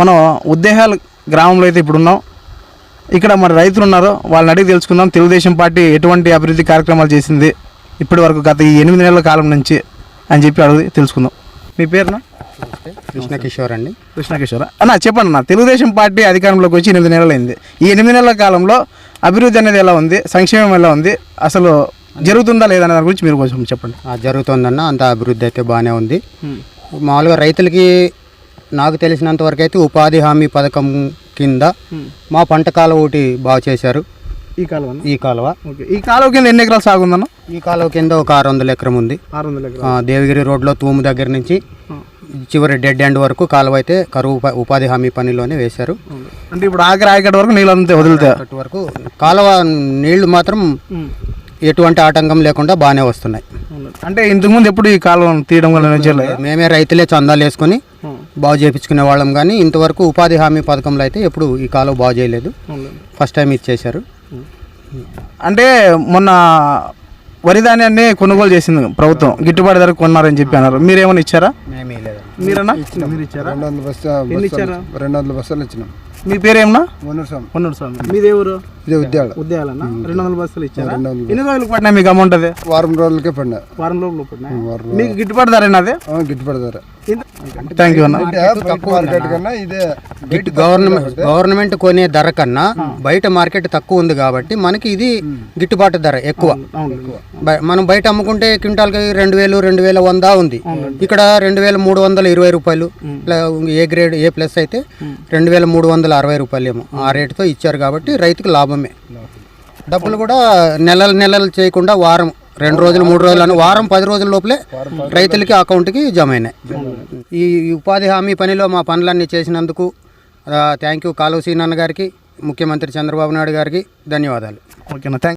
మనం ఉద్దేహాల గ్రామంలో అయితే ఇప్పుడు ఉన్నాం ఇక్కడ మరి రైతులు ఉన్నారు వాళ్ళని అడిగి తెలుసుకుందాం. తెలుగుదేశం పార్టీ ఎటువంటి అభివృద్ధి కార్యక్రమాలు చేసింది ఇప్పటి వరకు గత ఈ ఎనిమిది నెలల కాలం నుంచి అని చెప్పి అడిగి తెలుసుకుందాం. మీ పేరునా కృష్ణ కిషోర్ అండి. కృష్ణకిషోర? అన్న చెప్పండి అన్న. తెలుగుదేశం పార్టీ అధికారంలోకి వచ్చి ఎనిమిది నెలలు అయింది ఈ ఎనిమిది నెలల కాలంలో అభివృద్ధి అనేది ఎలా ఉంది? సంక్షేమం ఎలా ఉంది? అసలు జరుగుతుందా లేదా దాని గురించి మీరు కొంచెం చెప్పండి. జరుగుతోందన్న అంత అభివృద్ధి అయితే బాగానే ఉంది. మామూలుగా రైతులకి నాకు తెలిసినంత వరకు అయితే ఉపాధి హామీ పథకం కింద మా పంట కాలువ ఒకటి బాగా చేశారు. ఈ కాలువ ఈ కాలువ. ఈ కాలువ కింద ఎన్ని ఎకరాలు సాగు ఉందన్న? ఈ కాలువ కింద ఒక ఆరు వందల ఎకరం ఉంది. ఆరు వందల ఆ, దేవగిరి రోడ్లో తూము దగ్గర నుంచి చివరి డెడ్ ఎండ్ వరకు కాలువ అయితే కరువు ఉపాధి హామీ పనిలోనే వేశారు. అంటే ఇప్పుడు ఆఖరి ఆయకటి వరకు నీళ్ళు అంతే వదిలితే అక్కడి వరకు కాలువ నీళ్ళు మాత్రం ఎటువంటి ఆటంకం లేకుండా బాగానే వస్తున్నాయి. అంటే ఇంతకుముందు ఎప్పుడు ఈ కాలువను తీయడం వల్ల మేమే రైతులే చందాలు వేసుకొని బాగు చేయించుకునే వాళ్ళం కానీ ఇంతవరకు ఉపాధి హామీ పథకంలో అయితే ఎప్పుడు ఈ కాలువ బాగు చేయలేదు. ఫస్ట్ టైం ఇచ్చేశారు అంటే మొన్న వరి ధాన్యాన్ని కొనుగోలు చేసింది ప్రభుత్వం. గిట్టుబాటు ధర కొన్నారని చెప్పి అన్నారు. మీరేమైనా ఇచ్చారా? మీరన్నా మీరు ఇచ్చారా రెండు వందల బస్సు రెండు వందల బస్సులు ఇచ్చినాం. మీ పేరేమన్నా? వనరు స్వామి. ఉన్నాడు స్వామి. మీదే ఊరు? ఇది ఉద్యాల. ఉద్యాలన్నా రెండు వందల బస్సులు ఇచ్చారా? రెండు వందలు ఎన్ని రోజులకు పడినా మీకు అమౌంట్ అది? వారం రోజులకే పడినా వారం రోజులు పడినా మీకు గిట్టుబాటు ధర అది? ఆ, గిట్టుబడి ధర. థ్యాంక్ యూ అన్న. బయట మార్కెట్ కన్నా ఇదే గిట్టు గవర్నమెంట్ గవర్నమెంట్ కొనే ధర కన్నా బయట మార్కెట్ తక్కువ ఉంది కాబట్టి మనకి ఇది గిట్టుబాటు ధర ఎక్కువ. మనం బయట అమ్ముకుంటే క్వింటాల్కి రెండు వేలు రెండు వేల వంద ఉంది. ఇక్కడ రెండు వేల మూడు వందల ఇరవై రూపాయలు ఏ గ్రేడ్ ఏ ప్లస్ అయితే రెండు వేల మూడు వందల అరవై రూపాయలు ఏమో ఆ రేటుతో ఇచ్చారు కాబట్టి రైతుకు లాభమే. డబ్బులు కూడా నెలలు నెలలు చేయకుండా వారం రెండు రోజులు మూడు రోజులు అని వారం పది రోజుల లోపలే రైతులకి అకౌంట్కి జమ అయినాయి. ఈ ఉపాధి హామీ పనిలో మా పనులన్నీ చేసినందుకు థ్యాంక్ యూ కాలువ సీనన్న గారికి ముఖ్యమంత్రి చంద్రబాబు నాయుడు గారికి ధన్యవాదాలు. ఓకేనా థ్యాంక్